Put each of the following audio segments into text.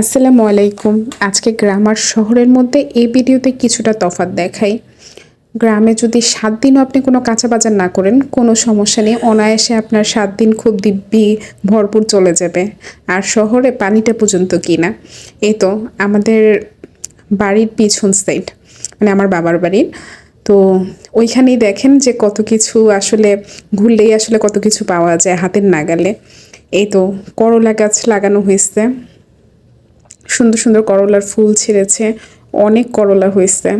আসসালামু আলাইকুম। আজকে গ্রাম আর শহরের মধ্যে এই ভিডিওতে কিছুটা তফাৎ দেখাই। গ্রামে যদি সাত দিনও আপনি কোনো কাঁচা বাজার না করেন, কোনো সমস্যা নেই, অনায়াসে আপনার সাত দিন খুব দিব্যি, ভরপুর চলে যাবে। আর শহরে পানিটা পর্যন্ত কিনা? এই তো আমাদের বাড়ির পিছন সাইড মানে আমার বাবার বাড়ির। তো ওইখানেই দেখেন যে কত কিছু আসলে ঘুরলেই আসলে কত কিছু পাওয়া যায় হাতের নাগালে। এই তো করলা গাছ লাগানো হয়েছে। সুন্দর সুন্দর করলার ফুল ছেড়েছে, অনেক করলা হয়েছে।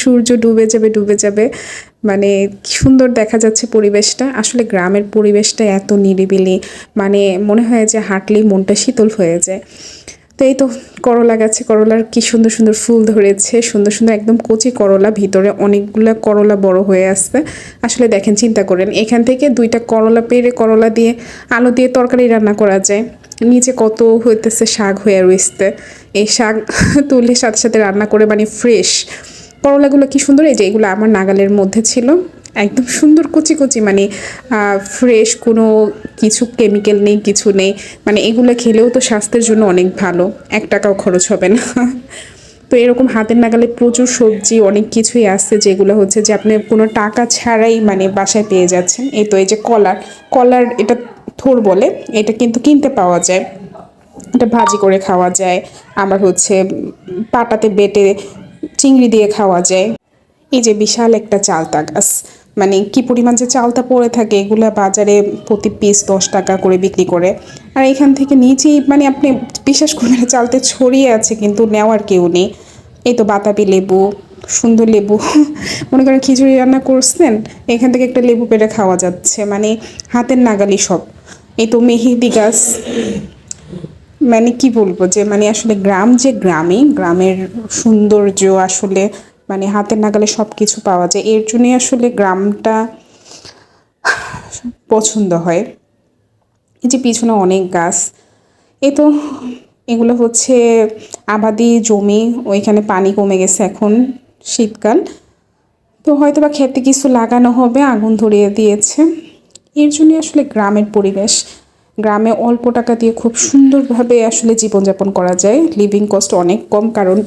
সূর্য ডুবে যাবে ডুবে যাবে। মানে সুন্দর দেখা যাচ্ছে পরিবেশটা। আসলে গ্রামের পরিবেশটা এত নিরিবিলি মানে মনে হয় যে হাঁটলেই মনটা শীতল হয়ে যায়। তো এই তো করলা গাছে করলার কি সুন্দর সুন্দর ফুল ধরেছে, সুন্দর সুন্দর একদম কচি করলা, ভিতরে অনেকগুলো করলা বড় হয়ে আসছে। আসলে দেখেন, চিন্তা করেন, এখান থেকে দুইটা করলা পেরে করলা দিয়ে আলু দিয়ে তরকারি রান্না করা যায়। নিচে কত হইতেছে শাক হয়ে রয়েছে এই শাক তুলে সাথে সাথে রান্না করে মানে ফ্রেশ করলাগুলো কি সুন্দর? এই যে এগুলো আমার নাগালের মধ্যে ছিল। একদম সুন্দর কচি কচি মানে ফ্রেশ কোনো কিছু কেমিক্যাল নেই, কিছু নেই। মানে এগুলো খেলেও তো স্বাস্থ্যের জন্য অনেক ভালো। এক টাকাও খরচ হবে না। তো এরকম হাতের নাগালে প্রচুর সবজি, অনেক কিছুই আসছে যেগুলো হচ্ছে যে আপনি কোনো টাকা ছাড়াই মানে বাসায় পেয়ে যাচ্ছেন। এই তো এই যে কলার কলার এটা থোর বলে, এটা কিন্তু কিনতে পাওয়া যায়। এটা ভাজি করে খাওয়া যায়। আবার হচ্ছে পাটাতে বেটে চিংড়ি দিয়ে খাওয়া যায়। এই যে বিশাল একটা চালতা গাছ মানে কি পরিমাণ যে চালতা পড়ে থাকে, এগুলো বাজারে প্রতি পিস দশ টাকা করে বিক্রি করে। আর এখান থেকে নিচেই মানে আপনি বিশ্বাস করবেন চালতে ছড়িয়ে আছে, কিন্তু নেওয়ার কেউ নেই। এই তো বাতাবি লেবু সুন্দর লেবু। মনে করেন খিচুড়ি রান্না করছেন, এখান থেকে একটা লেবু পেড়ে খাওয়া যাচ্ছে। মানে হাতের নাগালি সব। এই তো মেহেদি গাছ। মানে কি বলব যে মানে আসলে গ্রাম যে গ্রামে, গ্রামের সৌন্দর্য আসলে মানে হাতের নাগালে সব কিছু পাওয়া যায়। এর জন্যই আসলে গ্রামটা পছন্দ হয়। এই যে পিছনে অনেক গাছ। এ তো এগুলো হচ্ছে আবাদি জমি, ওইখানে পানি কমে গেছে এখন। শীতকাল। তো হয়তো বা খেতে কিছু লাগানো হবে, আগুন ধরিয়ে দিয়েছে। এর জন্যই আসলে গ্রামের পরিবেশ। গ্রামে অল্প টাকা দিয়ে খুব সুন্দরভাবে আসলে জীবনযাপন করা যায়। লিভিং কস্ট অনেক কম, কারণ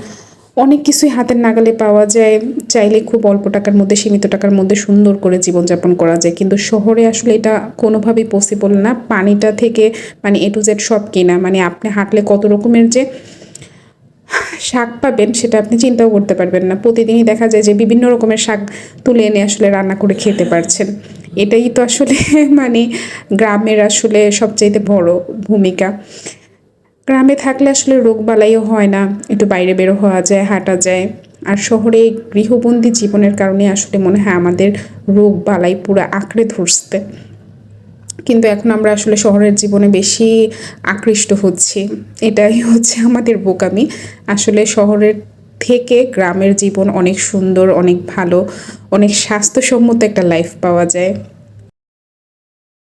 অনেক কিছুই হাতের নাগালে পাওয়া যায়। চাইলে খুব অল্প টাকার মধ্যে, সীমিত টাকার মধ্যে সুন্দর করে জীবনযাপন করা যায়। কিন্তু শহরে আসলে এটা কোনোভাবেই পসিবল না। পানিটা থেকে মানে এ টু জেড সব কিনা। মানে আপনি হাঁটলে কত রকমের যে শাক পাবেন, সেটা আপনি চিন্তাও করতে পারবেন না। প্রতিদিনই দেখা যায় যে বিভিন্ন রকমের শাক তুলে এনে আসলে রান্না করে খেতে পারছেন। এটাই তো আসলে মানে গ্রামের আসলে সবচাইতে বড় ভূমিকা। গ্রামে থাকলে আসলে রোগবালাইও হয় না, একটু বাইরে বেরো হওয়া যায়, হাঁটা যায়। আর শহরে গৃহবন্দী জীবনের কারণে আসলে মনে হয় আমাদের রোগ বালাই পুরো আঁকড়ে ধরতে কিন্তু এখন আমরা আসলে শহরের জীবনে বেশি আকৃষ্ট হচ্ছি। এটাই হচ্ছে আমাদের বোকামি। আসলে শহরের থেকে গ্রামের জীবন অনেক সুন্দর, অনেক ভালো, অনেক স্বাস্থ্যসম্মত একটা লাইফ পাওয়া যায়।